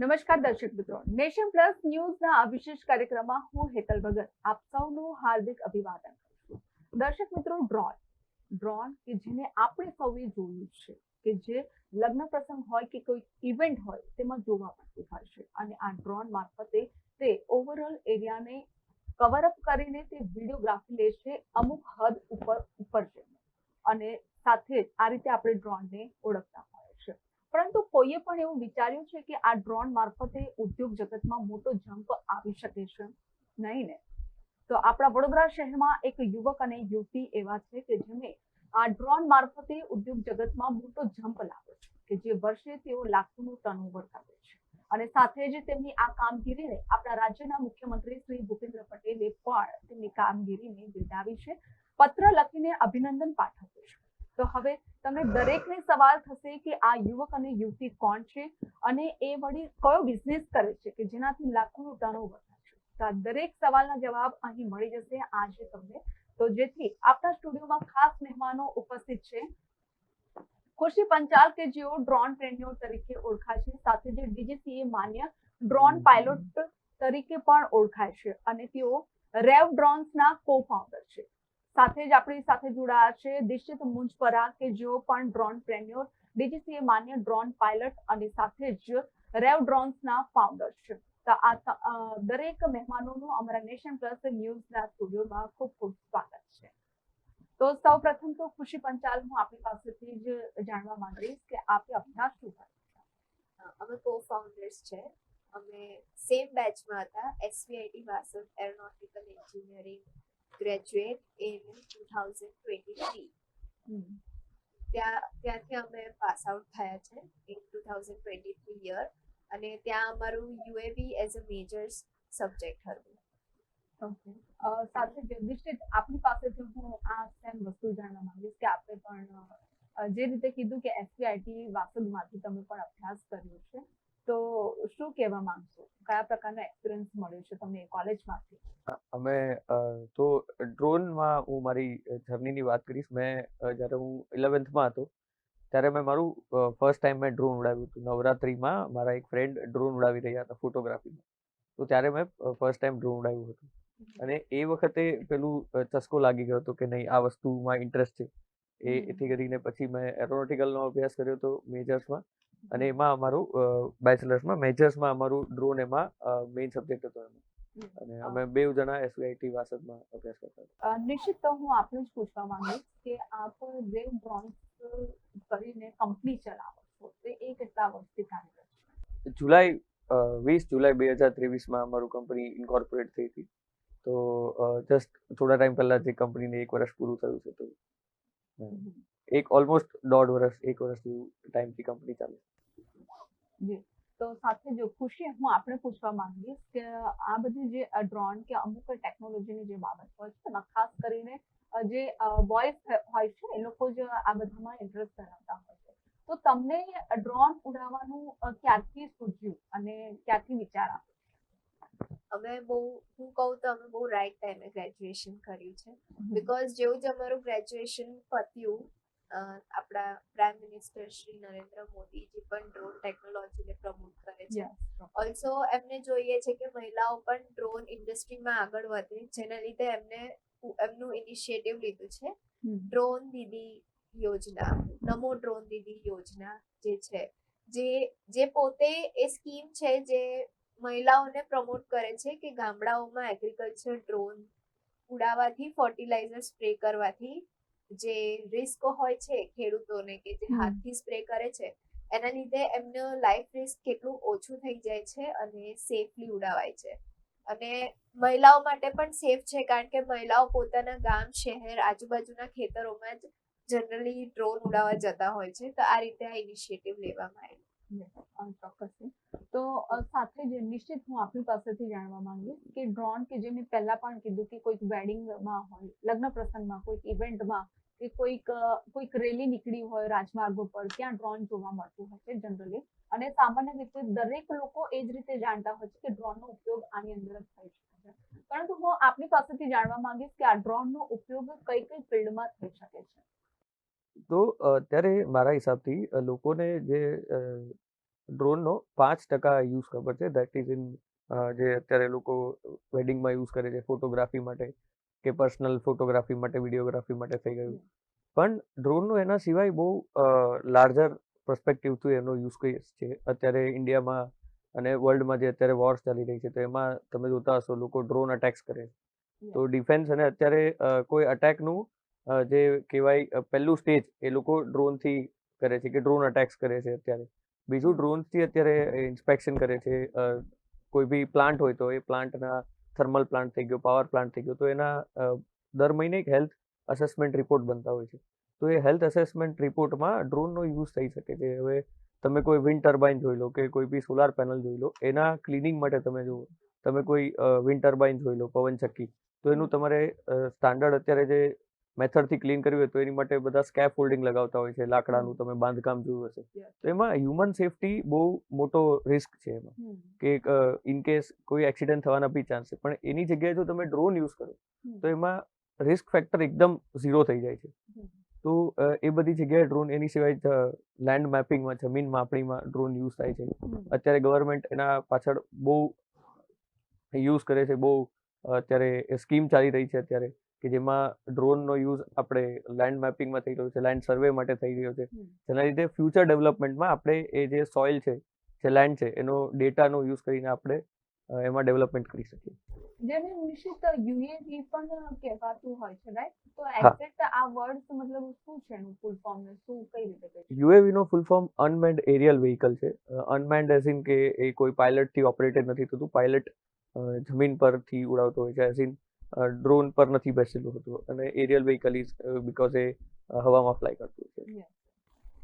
નમસ્કાર દર્શક મિત્રો. નેશન પ્લસ ન્યૂઝના આ વિશેષ કાર્યક્રમમાં હું હેતલ ભગત આપ સૌનું હાર્દિક અભિવાદન કરું દર્શક મિત્રો, ડ્રોન. ડ્રોન કે જેને આપણે સૌએ જોયું છે કે જે લગ્ન પ્રસંગ હોય કે કોઈ ઇવેન્ટ હોય તેમાં જોવા મળતું હોય છે. અને આ ડ્રોન મારફતે તે ઓવરઓલ એરિયાને કવર અપ કરીને તે વિડીયોગ્રાફી લે છે અમુક હદ ઉપર ઉપર જઈને અને સાથે જ આ રીતે આપણે ડ્રોનને ઓળખતા હોય છે પરંતુ કોઈએ પણ એવું વિચાર્યું છે કે આ ડ્રોન મારફતે ઉદ્યોગ જગતમાં મોટો જમ્પ આવી શકે છે? નહીં ને? તો આપણા વડોદરા શહેરમાં એક યુવક અને યુવતી એવા છે કે જેને આ ડ્રોન મારફતે ઉદ્યોગ જગતમાં મોટો જમ્પ લાવ્યો છે, કે જે વર્ષે તેઓ લાખોનું ટર્નઓવર કરે છે. અને સાથે જ તેમની આ કામગીરીને આપણા રાજ્યના મુખ્યમંત્રી શ્રી ભૂપેન્દ્ર પટેલે પણ તેમની કામગીરીને બિરદાવી છે, પત્ર લખીને અભિનંદન પાઠવ્યું છે. તો હવે તમને દરેકને સવાલ થશે કે આ યુવક અને યુવતી કોણ છે અને એ વળી કયો બિઝનેસ કરે છે કે જેનાથી લાખોનું ટર્નઓવર થશે તો આ દરેક સવાલના જવાબ અહીં મળી જશે આજે તમને. તો જેથી આપણા સ્ટુડિયોમાં ખાસ મહેમાનો ઉપસ્થિત છે. ખુશી પંચાલ કે જેઓ ડ્રોન ટ્રેન્યોર તરીકે ઓળખાય છે, સાથે જે ડીજીસીએ માન્ય ડ્રોન પાયલોટ તરીકે પણ ઓળખાય છે અને તેઓ રેવ ડ્રોન્સના કો ફાઉન્ડર છે. સાથે જ આપણી સાથે જોડાયા છે દિશિત મુંજપરા, કે જેઓ પણ ડ્રોન ટ્રેન્યોર ડીજીસીએ માન્ય ડ્રોન પાયલટ અને સાથે જ રેવ ડ્રોન્સના ફાઉન્ડર છે. તો આ દરેક મહેમાનોનું અમારા નેશન પ્લસ ન્યૂઝના સ્ટુડિયોમાં ખૂબ ખૂબ સ્વાગત છે. તો સૌ પ્રથમ તો ખુશી પંચાલ હું આપણી પાસેથી જ જાણવા માંગીશ કે આપે અભ્યાસ શું કર્યો? અમે કો ફાઉન્ડર્સ છે. અમે સેમ બેચમાં હતા SVIT Vasad aeronautical engineering twenty three hmm. ત્યાં ત્યાંથી અમે પાસ આઉટ થયા છે in two thousand twenty three year અને ત્યાં અમારું UAV as a major subject હતું. ઓકે સાથે જ નિશ્ચિત આપની પાસેથી હું આ સેમ વસ્તુ જાણવા માંગીશ કે આપે પણ જે રીતે કીધું કે એસપીઆઈટી વાસદમાંથી તમે પણ અભ્યાસ કર્યો છે. તો શું કહેવા માંગશો? કયા પ્રકારનો એક્સપિરિયન્સ મળ્યો છે તમને કોલેજમાંથી અમે તો ડ્રોનમાં હું મારી જર્નીની વાત કરીશ. મેં જ્યારે હું ઇલેવન્થમાં હતો ત્યારે મેં મારું ફર્સ્ટ ટાઈમ મેં ડ્રોન ઉડાવ્યું હતું. નવરાત્રિમાં મારા એક ફ્રેન્ડ ડ્રોન ઉડાવી રહ્યા હતા ફોટોગ્રાફીમાં તો ત્યારે મેં ફર્સ્ટ ટાઈમ ડ્રોન ઉડાવ્યું હતું. અને એ વખતે પેલું ચસ્કો લાગી ગયો હતો કે નહીં આ વસ્તુમાં ઇન્ટરેસ્ટ છે. એ એથી કરીને પછી મેં એરોનોટિકલનો અભ્યાસ કર્યો હતો મેજર્સમાં અને એમાં અમારું બેચલર્સમાં મેજર્સમાં અમારું ડ્રોન એમાં મેઇન સબ્જેક્ટ હતો એમાં. અને અમે બે જણા એસવીઆઈટી વાસદમાં અભ્યાસ કરતા હતા. નિશ્ચિત તો હું આપને જ પૂછવા માંગીશ કે આપ રેવ ડ્રોન્સ કરીને કંપની ચલાવો છો તે એ કેટલા વર્ષથી કાર્યરત છે? જુલાઈ વીસ જુલાઈ બે હજાર ત્રેવીસમાં અમારું કંપની ઇન્કોર્પોરેટ થઈ હતી. તો જસ્ટ થોડા ટાઈમ પહેલા જે કંપનીને એક વર્ષ પૂરું થયું છે તો. એક ઓલમોસ્ટ દોઢ વર્ષ એક વર્ષ ટાઈમથી કંપની ચાલે જી. તો સાથે જો ખુશી હું આપણે પૂછવા માંગીશ કે આ બધી જે ડ્રોન કે અમુક ટેકનોલોજીની જે બાબત હોય છે એમાં ખાસ કરીને જે બોયઝ હોય છે એ લોકો જ આ બધામાં ઇન્ટરેસ્ટ ધરાવતા હોય છે. તો તમને ડ્રોન ઉડાવવાનું ક્યારથી સૂઝ્યું અને ક્યારથી વિચાર આવ્યો? અમે બહુ હું કહું તો અમે બહુ રાઈટ ટાઈમે ગ્રેજ્યુએશન કર્યું છે. બિકોઝ જેવું જ અમારું ગ્રેજ્યુએશન પત્યું આપણા પ્રાઇમ મિનિસ્ટર શ્રી નરેન્દ્ર મોદીજી પણ ડ્રોન ટેકનોલોજીને પ્રમોટ કરે છે. ઓલસો એમને જોઈએ છે કે મહિલાઓ પણ ડ્રોન ઇન્ડસ્ટ્રીમાં આગળ વધે જેના લીધે એમને એમનું ઇનિશિયેટિવ લીધું છે. ડ્રોન દીદી યોજના નમો ડ્રોન દીદી યોજના જે છે જે જે પોતે એ સ્કીમ છે જે મહિલાઓને પ્રમોટ કરે છે કે ગામડાઓમાં એગ્રીકલ્ચર ડ્રોન ઉડાવવાથી ફર્ટિલાઇઝર સ્પ્રે કરવાથી જે રિસ્ક હોય છે ખેડૂતોને કે જે હાથથી સ્પ્રે કરે છે એના લીધે એમનું લાઈફ રિસ્ક કેટલું ઓછું થઈ જાય છે અને સેફલી ઉડાવાય છે. અને મહિલાઓ માટે પણ સેફ છે કારણ કે મહિલાઓ પોતાના ગામ શહેર આજુબાજુના ખેતરોમાં જ જનરલી ડ્રોન ઉડાવવા જતા હોય છે. તો આ રીતે આ ઇનિશિયેટિવ લેવામાં આવ્યું. ચોક્કસથી. તો સાથે જ નિશ્ચિત હું આપની પાસેથી જાણવા માંગીશ કે ડ્રોન કે જે મેં પહેલા પણ કીધું કે કોઈક વેડિંગમાં હોય, લગ્ન પ્રસંગમાં કોઈક ઇવેન્ટમાં કે કોઈક કોઈક રેલી નીકળી હોય રાજમાર્ગો પર ત્યાં ડ્રોન જોવા મળતું હોય છે જનરલી. અને સામાન્ય રીતે દરેક લોકો એ જ રીતે જાણતા હોય છે કે ડ્રોનનો ઉપયોગ આની અંદર જ શકે છે. પરંતુ હું આપની પાસેથી જાણવા માંગીશ કે આ ડ્રોનનો ઉપયોગ કઈ કઈ ફિલ્ડમાં થઈ શકે છે? તો અ, અત્યારે મારા હિસાબથી અ, લોકોને જે અ, ડ્રોનનો પાંચ ટકા યુઝ ખબર છે? દેટ ઇઝ ઇન જે અત્યારે લોકો વેડિંગમાં યુઝ કરે છે ફોટોગ્રાફી માટે કે પર્સનલ ફોટોગ્રાફી માટે વિડીયોગ્રાફી માટે થઈ ગયું. પણ ડ્રોનનો એના સિવાય બહુ લાર્જર પર્સપેક્ટિવથી એનો યુઝ કેસ છે? અત્યારે ઇન્ડિયામાં અને વર્લ્ડમાં જે અત્યારે વોર્સ ચાલી રહી છે તો એમાં તમે જોતા હશો લોકો ડ્રોન અટેક્સ કરે છે. તો ડિફેન્સ અને અત્યારે અ, કોઈ અટેકનું જે કહેવાય પહેલું સ્ટેજ એ લોકો ડ્રોનથી કરે છે કે ડ્રોન અટેક્સ કરે છે અત્યારે. બીજું ડ્રોનથી અત્યારે ઇન્સ્પેક્શન કરે છે કોઈ બી પ્લાન્ટ હોય તો એ પ્લાન્ટના થર્મલ પ્લાન્ટ થઈ ગયો પાવર પ્લાન્ટ થઈ ગયો તો એના દર મહિને એક હેલ્થ અસેસમેન્ટ રિપોર્ટ બનતા હોય છે. તો એ હેલ્થ અસેસમેન્ટ રિપોર્ટમાં ડ્રોનનો યુઝ થઈ શકે છે. હવે તમે કોઈ વિન્ડ ટર્બાઇન જોઈ લો કે કોઈ બી સોલાર પેનલ જોઈ લો એના ક્લિનિંગ માટે તમે જુઓ તમે કોઈ વિન્ડ ટર્બાઇન જોઈ લો પવનચક્કી તો એનું તમારે સ્ટાન્ડર્ડ અત્યારે જે મેથડથી ક્લીન કરવી હોય તો એની માટે બધા સ્કેપ હોલ્ડિંગ લગાવતા હોય છે લાકડાનું તમે બાંધકામ જોયું હશે. તો એમાં હ્યુમન સેફટી બહુ મોટો રિસ્ક છે એમાં. કે ઇન કેસ કોઈ એક્સિડન્ટ થવાના બી ચાન્સ છે. પણ એની જગ્યાએ જો તમે ડ્રોન યુઝ કરો તો એમાં રિસ્ક ફેક્ટર એકદમ ઝીરો થઈ જાય છે. તો એ બધી જગ્યાએ ડ્રોન એની સિવાય લેન્ડ મેપિંગમાં જમીન માપણીમાં ડ્રોન યુઝ થાય છે. અત્યારે ગવર્મેન્ટ એના પાછળ બહુ યુઝ કરે છે બહુ અત્યારે સ્કીમ ચાલી રહી છે અત્યારે. કે જેમાં ડ્રોનનો યુઝ આપણે લેન્ડ મેપિંગમાં થઈ રહ્યો છે લેન્ડ સર્વે માટે થઈ રહ્યો છે. જેના લીધે ફ્યુચર ડેવલપમેન્ટમાં આપણે એ જે સોઇલ છે જે લેન્ડ છે એનો ડેટાનો યુઝ કરીને આપણે એમાં ડેવલપમેન્ટ કરી શકીએ. જેને નિશ્ચિત યુએવી પણ કહેવાતું હોય છે રાઈટ તો એક્ઝેક્ટ આ વર્ડ મતલબ શું છે એનું ફૂલ ફોર્મ ને શું કઈ રીતે? યુએવી નો full form unmanned aerial vehicle છે. અનમેન્ડ એઝ ઇન કે એ કોઈ પાયલટથી ઓપરેટેડ નથી થતું. પાયલટ જમીન પરથી ઉડાવતો હોય છે એઝ ઇન ડ્રોન પર નથી બેસેલું હતું અને એરિયલ વ્હીકલ ઇઝ બીકોઝ એ હવામાં ફ્લાય કરતું છે.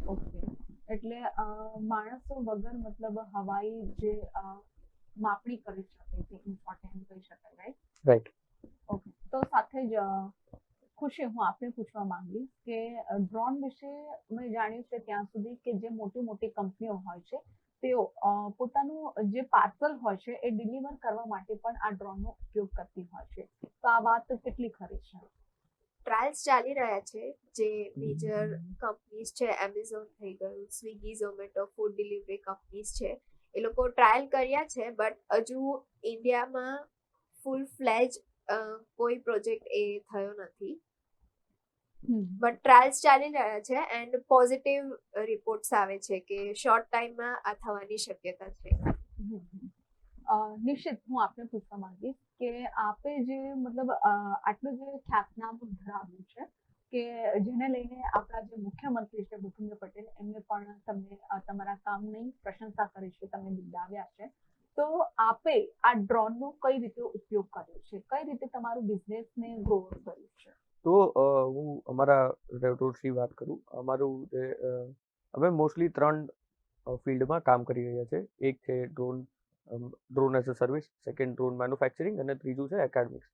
ઓકે એટલે માણસો વગર મતલબ હવાઈ જે માપણી કરી શકે છે ઇમ્પોર્ટન્ટ કહી શકાય રાઈટ રાઈટ ઓકે તો સાથે જ ખુશી હું આપને પૂછવા માંગીશ કે ડ્રોન વિશે મેં જાણ્યું છે ત્યાં સુધી કે જે મોટી મોટી કંપનીઓ હોય છે તેઓ પોતાનું જે પાર્સલ હોય છે એ ડિલિવર કરવા માટે પણ આ ડ્રોનનો ઉપયોગ કરતી હોય છે. તો આ વાત કેટલી ખરી છે? ટ્રાયલ્સ ચાલી રહ્યા છે જે મેજર કંપનીઝ છે એમેઝોન થઈ ગયું Swiggy Zomato food delivery companies છે. એ લોકો ટ્રાયલ કર્યા છે બટ હજુ ઇન્ડિયામાં ફૂલ ફ્લેજ કોઈ પ્રોજેક્ટ એ થયો નથી. બટ ટ્રાયલ્સ ચાલી રહ્યા છે એન્ડ પોઝિટિવ રિપોર્ટ્સ આવે છે કે શોર્ટ ટાઈમમાં આ થવાની શક્યતા છે. નિશ્ચિત હું આપને પૂછવા માંગીશ કે આપે જે મતલબ આટલું જે ખ્યાતનામ ધરાવ્યું છે કે જેને લઈને આપણા જે મુખ્યમંત્રી છે ભૂપેન્દ્ર પટેલ એમને પણ તમને તમારા કામની પ્રશંસા કરી છે તમે બિરદાવ્યા છે. તો આપે આ ડ્રોનનો કઈ રીતે ઉપયોગ કર્યો છે? કઈ રીતે તમારું બિઝનેસને ગ્રો કર્યું અમારા રેવટોરથી વાત કરું અમારું જે અમે મોસ્ટલી ત્રણ ફિલ્ડમાં કામ કરી રહ્યા છે. એક છે drone drone as a service second drone manufacturing અને ત્રીજું છે એકેડમિક્સ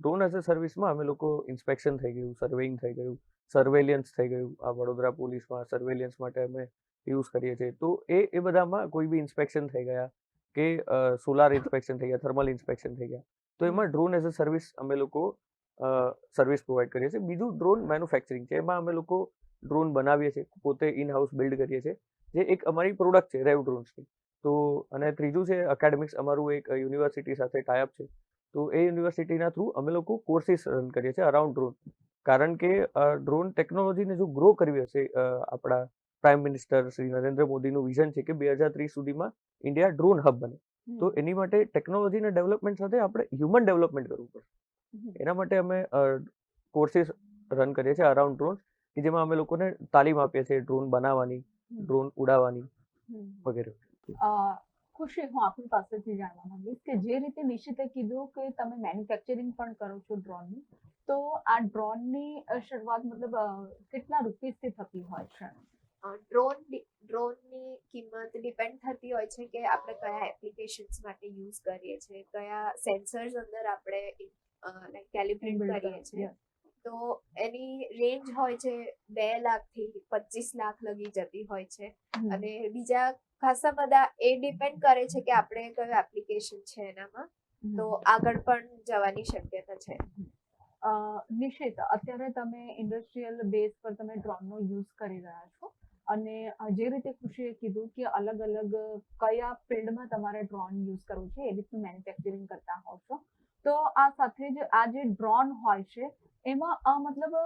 ડ્રોન એઝ અ સર્વિસમાં અમે લોકો ઇન્સ્પેક્શન થઈ ગયું સર્વેઇંગ થઈ ગયું સર્વેલિયન્સ થઈ ગયું. આ વડોદરા પોલીસમાં સર્વેલિયન્સ માટે અમે યુઝ કરીએ છીએ. તો એ એ બધામાં કોઈ બી ઇન્સ્પેક્શન થઈ ગયા કે સોલાર ઇન્સ્પેક્શન થઈ ગયા થર્મલ ઇન્સ્પેક્શન થઈ ગયા. તો એમાં ડ્રોન એઝ અ સર્વિસ અમે લોકો સર્વિસ પ્રોવાઈડ કરીએ છીએ. બીજું ડ્રોન મેન્યુફેક્ચરિંગ છે. એમાં અમે લોકો ડ્રોન બનાવીએ છીએ. પોતે ઇન હાઉસ બિલ્ડ કરીએ છીએ. જે એક અમારી પ્રોડક્ટ છે રેવ ડ્રોન્સની તો અને ત્રીજું છે એકેડેમિક્સ અમારું એક યુનિવર્સિટી સાથે ટાઈઅપ છે. તો એ યુનિવર્સિટીના થ્રુ અમે લોકો કોર્સિસ રન કરીએ છીએ અરાઉન્ડ ડ્રોન કારણ કે ડ્રોન ટેકનોલોજીને જો ગ્રો કરવી હશે આપણા પ્રાઇમ મિનિસ્ટર શ્રી નરેન્દ્ર મોદીનું વિઝન છે કે બે હજાર ત્રીસ સુધીમાં ઇન્ડિયા ડ્રોન હબ બને. તો એની માટે ટેકનોલોજીના ડેવલપમેન્ટ સાથે આપણે હ્યુમન ડેવલપમેન્ટ કરવું પડશે. એના માટે અમે કોર્સિસ રન કરીએ છીએ અરાઉન્ડ ડ્રોન કે જેમાં અમે લોકોને તાલીમ આપીએ છીએ ડ્રોન બનાવવાની ડ્રોન ઉડાવવાની વગેરે. ખુશી હું આપની પાસેથી જાણવા માંગીશ કે જે રીતે નિશ્ચિતે કીધું કે તમે મેન્યુફેક્ચરિંગ પણ કરો છો ડ્રોનની તો આ ડ્રોનની શરૂઆત મતલબ કેટલા રૂપીસથી થતી હોય છે? ડ્રોન ડ્રોનની કિંમત ડિપેન્ડ થતી હોય છે કે આપણે કયા એપ્લિકેશન્સ માટે યુઝ કરીએ છીએ કયા સેન્સર્સ અંદર આપણે લાઈક કેલિબ્રેટ કરીએ છીએ. તો એની રેન્જ હોય છે બે લાખથી પચીસ લાખ લગી જતી હોય છે. અને બીજા ખાસા બધા એ ડિપેન્ડ કરે છે કે આપણે કયું એપ્લિકેશન છે એનામાં. તો આગળ પણ જવાની શક્યતા છે. અ, નિશિત અત્યારે તમે ઇન્ડસ્ટ્રીયલ બેઝ પર તમે ડ્રોનનો યુઝ કરી રહ્યા છો. અને જે રીતે ખુશીએ કીધું કે અલગ અલગ કયા ફિલ્ડમાં તમારે ડ્રોન યુઝ કરવું છે એ રીતનું મેન્યુફેક્ચરિંગ કરતા હોવ છો તો આ સાથે જ આ જે ડ્રોન હોય છે, એમાં મતલબ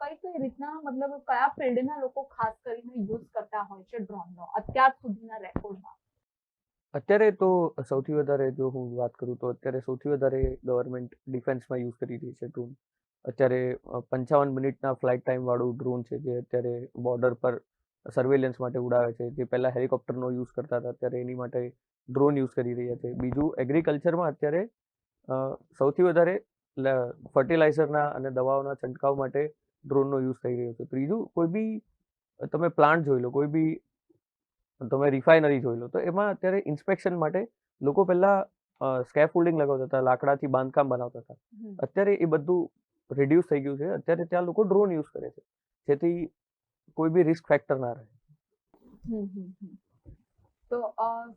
કઈ કઈ રીતના, મતલબ, કયા ફિલ્ડના લોકો ખાસ કરીને યુઝ કરતા હોય છે ડ્રોનનો અત્યાર સુધીના રેકોર્ડમાં? અત્યારે તો સૌથી વધારે જો હું વાત કરું તો અત્યારે સૌથી વધારે ગવર્મેન્ટ ડિફેન્સમાં યુઝ કરી રહી છે ડ્રોન. અત્યારે પંચાવન મિનિટના ફ્લાઇટ ટાઈમ વાળું ડ્રોન છે જે અત્યારે બોર્ડર પર સર્વેલન્સ માટે ઉડાવે છે. જે પહેલા હેલિકોપ્ટરનો યુઝ કરતા હતા, અત્યારે એની માટે ડ્રોન યુઝ કરી રહ્યા છે. બીજું એગ્રીકલ્ચરમાં અત્યારે સૌથી વધારે ફર્ટિલાઇઝરના અને દવાઓના છંટકાવ માટે ડ્રોનનો યુઝ થઈ રહ્યો છે. ત્રીજું કોઈ બી તમે પ્લાન્ટ જોઈ લો કોઈ બી તમે રિફાઇનરી જોઈ લો તો એમાં અત્યારે ઇન્સ્પેક્શન માટે લોકો પહેલા સ્કેફોલ્ડિંગ લગાવતા હતા લાકડાથી બાંધકામ બનાવતા હતા. અત્યારે એ બધું રિડ્યુસ થઈ ગયું છે. અત્યારે ત્યાં લોકો ડ્રોન યુઝ કરે છે. જેથી કોઈ બી રિસ્ક ફેક્ટર ના રહે. તો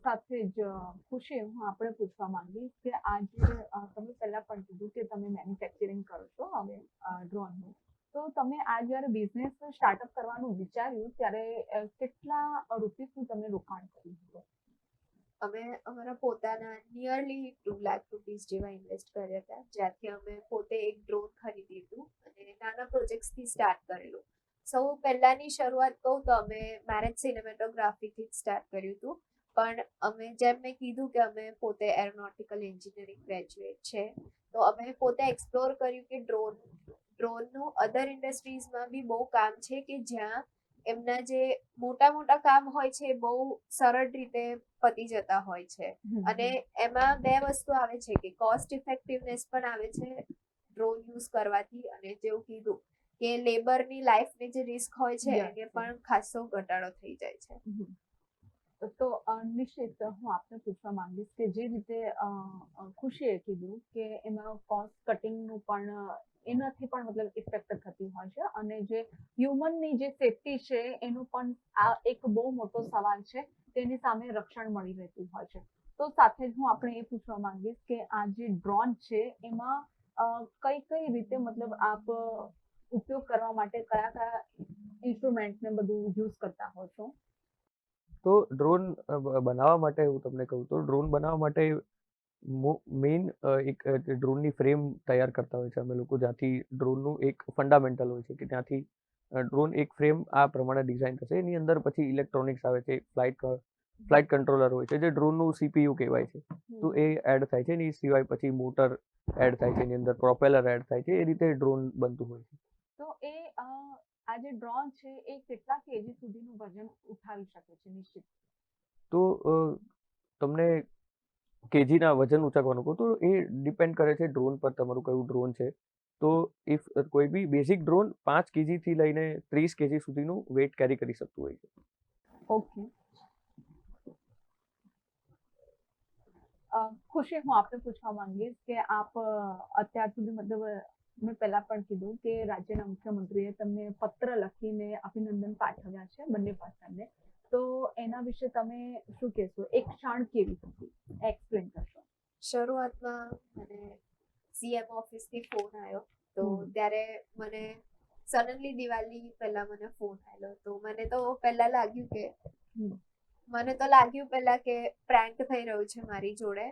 સાથે જ ખુશી હું આપણે પૂછવા માંગીશ કે આજે તમે પહેલા પણ કીધું કે તમે મેન્યુફેક્ચરિંગ કરો છો હવે ડ્રોનનું તો તમે આ જ્યારે બિઝનેસ સ્ટાર્ટઅપ કરવાનું વિચાર્યું ત્યારે કેટલા રૂપીસનું તમે રોકાણ કર્યું હતું? અમે અમારા પોતાના નિયરલી ટુ લાખ રૂપીસ જેવા ઇન્વેસ્ટ કર્યા હતા, જ્યાંથી અમે પોતે એક ડ્રોન ખરીદ્યું હતું અને નાના પ્રોજેક્ટ્સથી સ્ટાર્ટ કરેલું. સૌ પહેલાની શરૂઆત કહું તો અમે મેરેજ સિનેમેટોગ્રાફીથી જ સ્ટાર્ટ કર્યું હતું. પણ અમે જેમ મેં કીધું કે અમે પોતે એરોનોટિકલ એન્જિનિયરિંગ ગ્રેજ્યુએટ છે. તો અમે પોતે એક્સપ્લોર કર્યું કે ડ્રોન ડ્રોનનું અધર ઇન્ડસ્ટ્રીઝમાં બી બહુ કામ છે કે જ્યાં એમના જે મોટા મોટા કામ હોય છે બહુ સરળ રીતે પતી જતા હોય છે. અને એમાં બે વસ્તુ આવે છે કે કોસ્ટ ઇફેક્ટિવનેસ પણ આવે છે ડ્રોન યુઝ કરવાથી અને જેવું કીધું કે લેબરની લાઈફની જે રિસ્ક હોય છે એ એને પણ ખાસો ઘટાડો થઈ જાય છે. તો નિશ્ચિત હું આપને પૂછવા માંગીશ કે જે રીતે ખુશીએ કીધું કે એમાં કોસ્ટ કટિંગનું પણ એનાથી પણ મતલબ ઇફેક્ટ થતી હોય છે અને જે હ્યુમનની જે સેફટી છે એનું પણ આ એક બહુ મોટો સવાલ છે તેની સામે રક્ષણ મળી રહેતું હોય છે. તો સાથે જ હું આપણે એ પૂછવા માંગીશ કે આ જે ડ્રોન છે એમાં કઈ કઈ રીતે મતલબ આપ ઉપયોગ કરવા માટે કયા કયા ઇન્સ્ટ્રુમેન્ટને બધું યુઝ કરતા હો છો? તો ડ્રોન બનાવવા માટે હું તમને કહું તો ડ્રોન બનાવવા માટે મેઇન એક ડ્રોનની ફ્રેમ તૈયાર કરતા હોય છે. અમે લોકો જ્યાંથી ડ્રોનનું એક ફંડામેન્ટલ હોય છે કે ત્યાંથી ડ્રોન એક ફ્રેમ આ પ્રમાણે ડિઝાઇન થશે. એની અંદર પછી ઇલેક્ટ્રોનિક્સ આવે છે ફ્લાઇટ ફ્લાઇટ કંટ્રોલર હોય છે જે ડ્રોનનું સીપીયુ કહેવાય છે. તો એ એડ થાય છે એની સિવાય પછી મોટર એડ થાય છે એની અંદર પ્રોપેલર એડ થાય છે એ રીતે ડ્રોન બનતું હોય છે. તો એ આ જે ડ્રોન છે એ કેટલા કેજી સુધીનું વજન ઉઠાવી શકે છે નિશ્ચિત? તો તમને કેજીના વજન ઉંચાકવાનું કહું તો એ ડિપેન્ડ કરે છે ડ્રોન પર તમારું કયું ડ્રોન છે. તો ઇફ કોઈ બી બેઝિક ડ્રોન પાંચ કેજીથી લઈને ત્રીસ કેજી સુધીનું વેઇટ કેરી કરી શકતું હોય છે. ઓકે. ખુશી હું આપને પૂછવા માંગીશ કે આપ અત્યાર સુધી મતલબ મેં પહેલા પણ કીધું કે રાજ્યના મુખ્યમંત્રીએ તમને પત્ર લખીને અભિનંદન પાઠવ્યા છે બંને પાસાને. તો એના વિશે તમે શું કહેશો? એક ક્ષણ કેવી હતી? એક્સપ્લેન કરશો. શરૂઆતમાં મને સીએમ ઓફિસથી ફોન આવ્યો. તો ત્યારે મને સડનલી દિવાળી પહેલા મને ફોન આવ્યો તો મને તો પહેલા લાગ્યું કે મને તો લાગ્યું પહેલા કે પ્રેન્ક થઈ રહ્યું છે મારી જોડે.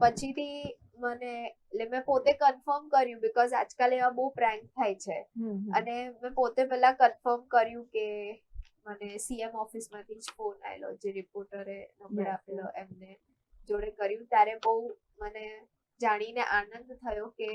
પછીથી મને એટલે મેં પોતે કન્ફર્મ કર્યું બીકોઝ આજકાલ એવા બહુ પ્રેન્ક થાય છે. અને મેં પોતે પહેલા કન્ફર્મ કર્યું કે મને સીએમ ઓફિસમાંથી જ ફોન આવેલો જે રિપોર્ટરે નંબર આપેલો એમને જોડે કર્યું. ત્યારે બહુ મને જાણીને આનંદ થયો કે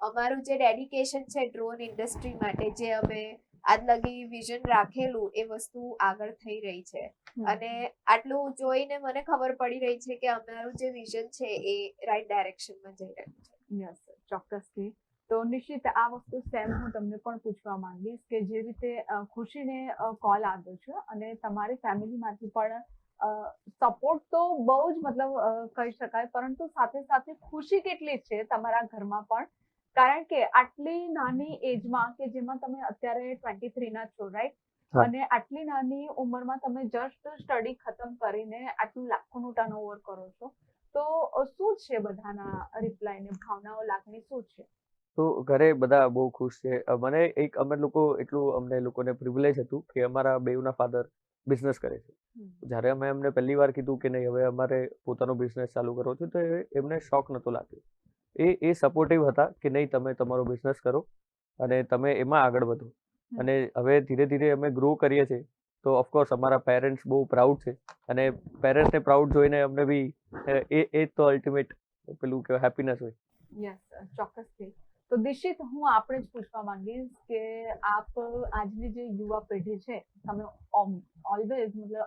અમારું જે ડેડિકેશન છે ડ્રોન ઇન્ડસ્ટ્રી માટે જે અમે આજ લગી વિઝન રાખેલું એ વસ્તુ આગળ થઈ રહી છે. અને આટલું જોઈને મને ખબર પડી રહી છે કે અમારું જે વિઝન છે એ રાઈટ ડાયરેક્શનમાં જઈ રહ્યું છે. યસ ચોક્કસથી. તો નિશ્ચિત આ વસ્તુ સેમ હું તમને પણ પૂછવા માંગીશ કે જે રીતે ખુશીને કોલ આવ્યો છે અને તમારી ફેમિલીમાંથી પણ સપોર્ટ તો બહુ જ મતલબ કહી શકાય પરંતુ સાથે સાથે ખુશી કેટલી છે તમારા ઘરમાં પણ કારણ કે આટલી નાની એજમાં કે જેમાં તમે અત્યારે ટ્વેન્ટી થ્રીના છો રાઈટ અને આટલી નાની ઉંમરમાં તમે જસ્ટ સ્ટડી ખતમ કરીને આટલું લાખોનું ટર્નઓવર કરો છો તો શું છે બધાના રિપ્લાય ને ભાવનાઓ લાગણી શું છે? તો ઘરે બધા બહુ ખુશ છે. મને એક અમે લોકો એટલું અમને લોકોને પ્રિવિલેજ હતું કે અમારા બેઉના ફાધર બિઝનેસ કરે છે. જ્યારે અમે એમને પહેલી વાર કીધું કે નહીં હવે અમારે પોતાનો બિઝનેસ ચાલુ કરવો છે તો એમને શોખ નહોતો લાગ્યો. એ એ સપોર્ટિવ હતા કે નહીં તમે તમારો બિઝનેસ કરો અને તમે એમાં આગળ વધો. અને હવે ધીરે ધીરે અમે ગ્રો કરીએ છીએ તો ઓફકોર્સ અમારા પેરેન્ટ્સ બહુ પ્રાઉડ છે અને પેરેન્ટ્સને પ્રાઉડ જોઈને અમને બી એ એ તો અલ્ટિમેટ પેલું કે હેપીનેસ હોય. યસ ચોક્કસથી તો દિશિત હું આપણે જ પૂછવા માંગીશ કે આપ આજની જે યુવા પેઢી છે તમે ઓલવેઝ મતલબ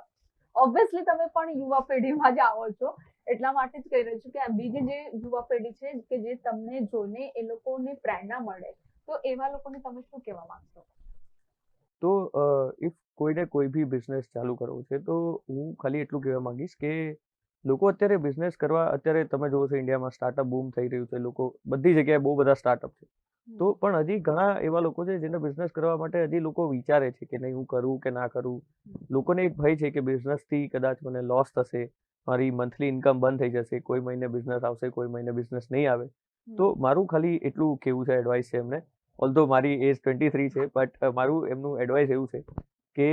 ઓબ્વિયસલી તમે પણ યુવા પેઢીમાં જ આવો છો. એટલા માટે જ કહી રહ્યો છું કે આ બીજી જે યુવા પેઢી છે કે જે તમને જોઈને એ લોકોને પ્રેરણા મળે તો એવા લોકોને તમે શું કહેવા માંગશો? તો ઇફ કોઈને કોઈ બી બિઝનેસ ચાલુ કરવો છે તો હું ખાલી એટલું કહેવા માંગીશ કે લોકો અત્યારે બિઝનેસ કરવા અત્યારે તમે જોવો છો ઇન્ડિયામાં સ્ટાર્ટઅપ બૂમ થઈ રહ્યું છે લોકો બધી જગ્યાએ બહુ બધા સ્ટાર્ટઅપ છે. તો પણ હજી ઘણા એવા લોકો છે જેને બિઝનેસ કરવા માટે હજી લોકો વિચારે છે કે નહીં હું કરું કે ના કરું? લોકોને એક ભય છે કે બિઝનેસથી કદાચ મને લોસ થશે. મારી મંથલી ઇન્કમ બંધ થઈ જશે કોઈ મહિને બિઝનેસ આવશે કોઈ મહિને બિઝનેસ નહીં આવે. તો મારું ખાલી એટલું કેવું છે એડવાઇસ છે એમને. ઓલધો મારી એજ ટ્વેન્ટી થ્રી છે બટ મારું એમનું એડવાઇસ એવું છે કે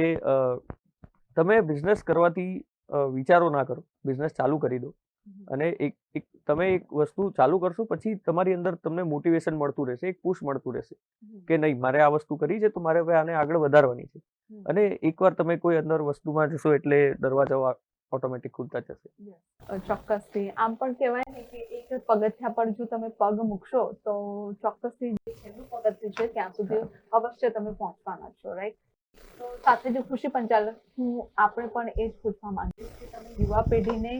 તમે બિઝનેસ કરવાથી વિચારો ના કરો. બિઝનેસ ચાલુ કરી દો. અને એક એક તમે એક વસ્તુ ચાલુ કરશો પછી તમારી અંદર તમને મોટિવેશન મળતું રહેશે એક પુશ મળતું રહેશે કે નહીં મારે આ વસ્તુ કરી છે તો મારે હવે આને આગળ વધારવાની છે. અને એકવાર તમે કોઈ અંદર વસ્તુમાં જશો એટલે દરવાજાઓ ઓટોમેટિક ખુલતા જશે. ચોક્કસથી. આમ પણ કહેવાય ને કે એક પગથિયા પર જો તમે પગ મૂકશો, તો ચોક્કસથી જે છેલ્લું પગથિયું છે, ત્યાં સુધી અવશ્ય તમે પહોંચવાના છો રાઈટ તો સાથે જે ખુશી પંચાલ હું આપણે પણ એ જ પૂછવા માંગીશ કે તમે યુવા પેઢીને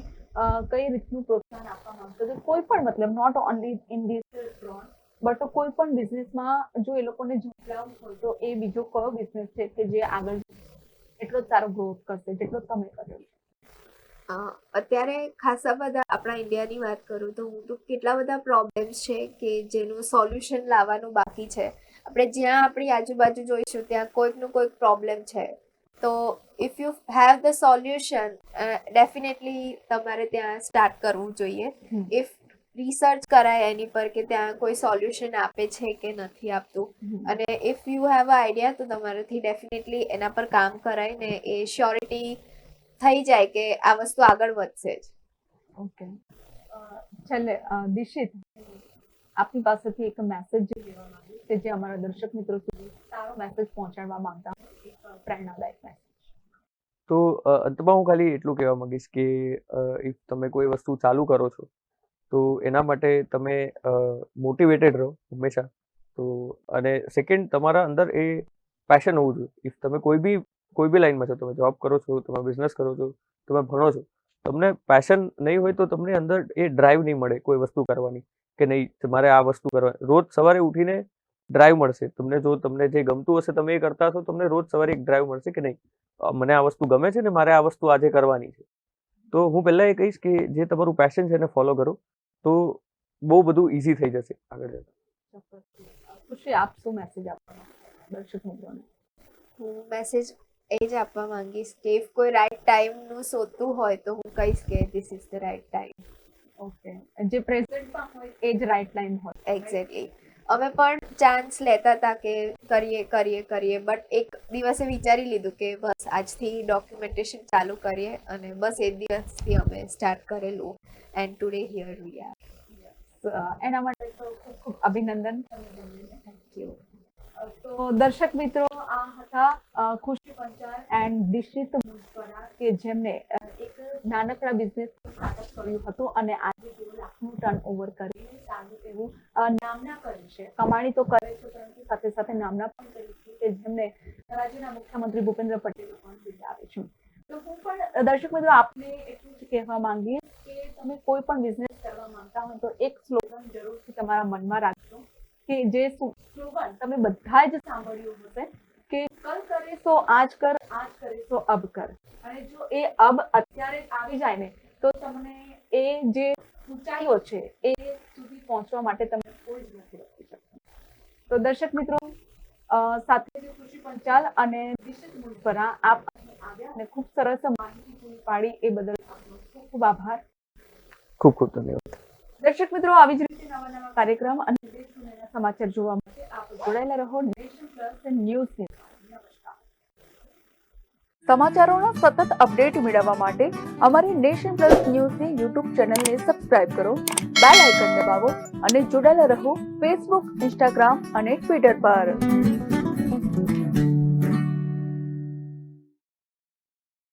કઈ રીતનું પ્રોત્સાહન આપવા માંગશો? કે કોઈ પણ મતલબ not only in this drone but કોઈ પણ બિઝનેસમાં જો એ લોકોને ઝંપલાવવું હોય, તો એ બીજો કયો બિઝનેસ છે કે જે આગળ એટલો જ સારો ગ્રોથ કરશે, જેટલો તમે કર્યો અત્યારે ખાસા બધા આપણા ઇન્ડિયાની વાત કરું તો હું તો કેટલા બધા પ્રોબ્લેમ્સ છે કે જેનું સોલ્યુશન લાવવાનું બાકી છે. આપણે જ્યાં આપણી આજુબાજુ જોઈશું ત્યાં કોઈકનું કોઈક પ્રોબ્લેમ છે. તો if you have the solution definitely તમારે ત્યાં સ્ટાર્ટ કરવું જોઈએ. ઇફ રિસર્ચ કરાય એની પર કે ત્યાં કોઈ સોલ્યુશન આપે છે કે નથી આપતું. અને if you have a idea તો તમારાથી ડેફિનેટલી એના પર કામ કરાય ને એ શ્યોરિટી થઈ જાય કે આ વસ્તુ આગળ વધશે જ. ઓકે છેલ્લે દિશિત આપની પાસેથી એક મેસેજ જે લેવા માંગીશ કે જે અમારા દર્શક મિત્રો સુધી સારો મેસેજ પહોંચાડવા માંગતા પ્રેરણાદાયક મેસેજ તો અંતમાં હું ખાલી એટલું કહેવા માંગીશ કે ઇફ તમે કોઈ વસ્તુ ચાલુ કરો છો તો એના માટે તમે મોટિવેટેડ રહો હંમેશા. તો અને સેકન્ડ તમારા અંદર એ પેશન હોવું જોઈએ. ઇફ તમે કોઈ બી કોઈ બી લાઈનમાં છો તમે જોબ કરો છો તમે બિઝનેસ કરો છો તમે ભણો છો તમને પેશન નહીં હોય તો તમને અંદર એ ડ્રાઈવ નહીં મળે કોઈ વસ્તુ કરવાની કે નહીં મારે આ વસ્તુ કરવા રોજ સવારે ઉઠીને ડ્રાઈવ મળશે. તમને જો તમને જે ગમતું હશે તમે એ કરતા હશો તમને રોજ સવારે એક ડ્રાઈવ મળશે કે નહીં મને આ વસ્તુ ગમે છે ને મારે આ વસ્તુ આજે કરવાની છે. તો હું પહેલાં એ કહીશ કે જે તમારું પેશન છે એને ફોલો કરો તો બહુ બધું ઇઝી થઈ જશે આગળ જતા. ખુશી આપ શું મેસેજ આપવાનો? દર્શક મિત્રોને. હું મેસેજ એ જ આપવા માંગીશ કે ઇફ કોઈ રાઈટ ટાઈમનું શોધતું હોય તો હું કહીશ કે this is the right time okay જે પ્રેઝન્ટમાં હોય એ જ રાઈટ ટાઈમ હોય. એક્ઝેક્ટલી અમે પણ ચાન્સ લેતા હતા કે કરીએ કરીએ કરીએ બટ એક દિવસે વિચારી લીધું કે બસ આજથી ડોક્યુમેન્ટેશન ચાલુ કરીએ અને બસ એ દિવસથી અમે સ્ટાર્ટ કરેલું. And today here we are એના માટે તો ખૂબ ખૂબ અભિનંદન. થેન્ક યુ તો દર્શક મિત્રો, આ હતા ખુશી પંચાલ એન્ડ દિશિત મુસ્કરા કે જેમને એક નાનકડા બિઝનેસ સ્ટાર્ટઅપ કર્યું હતું અને આજે તેઓ લાખનું ટર્ન ઓવર કરીને સારું એવું નામના કરે છે. કમાણી તો કરે છે, પરંતુ સાથે સાથે નામના પણ કરી છે કે જેમને રાજ્યના મુખ્યમંત્રી ભૂપેન્દ્ર પટેલ પણ બિરદાવે છે. તો હું પણ, દર્શક મિત્રો, આપને એટલું જ કહેવા માંગીશ કે તમે કોઈ પણ બિઝનેસ કરવા માંગતા હો તો એક સ્લોગન જરૂરથી તમારા મનમાં રાખજો. કે જે સ્લોગન તમે બધા જ સાંભળ્યું હશે કે કલ કરે તો આજ કર, આજ કરે તો અબ કર. અને જો એ અબ અત્યારે આવી જાય ને, તો તમને એ જે ઊંચાઈઓ છે, એ સુધી પહોંચવા માટે તમે કોઈ જ નથી રોકી શકતા. તો દર્શક મિત્રો સાથે જે કૃષિ પંચાલ અને દિશિત મુલપરા આપ આવ્યા અને ખૂબ સરસ માહિતી પૂરી પાડી એ બદલ ખૂબ ખૂબ આભાર. ખૂબ ખૂબ ધન્યવાદ. દર્શક મિત્રો, આવી જ રીતે નવા નવા કાર્યક્રમ અને સમાચાર જોવા માટે આપ જોડાયેલા રહો. નેશન પ્લસ ન્યૂઝ સમાચારોના સતત અપડેટ મેળવવા માટે અમારી નેશન પ્લસ ન્યૂઝની યુટ્યુબ ચેનલને સબસ્ક્રાઇબ કરો, બેલ આઇકન દબાવો અને જોડાયેલા રહો ફેસબુક ઇન્સ્ટાગ્રામ અને ટ્વિટર પર.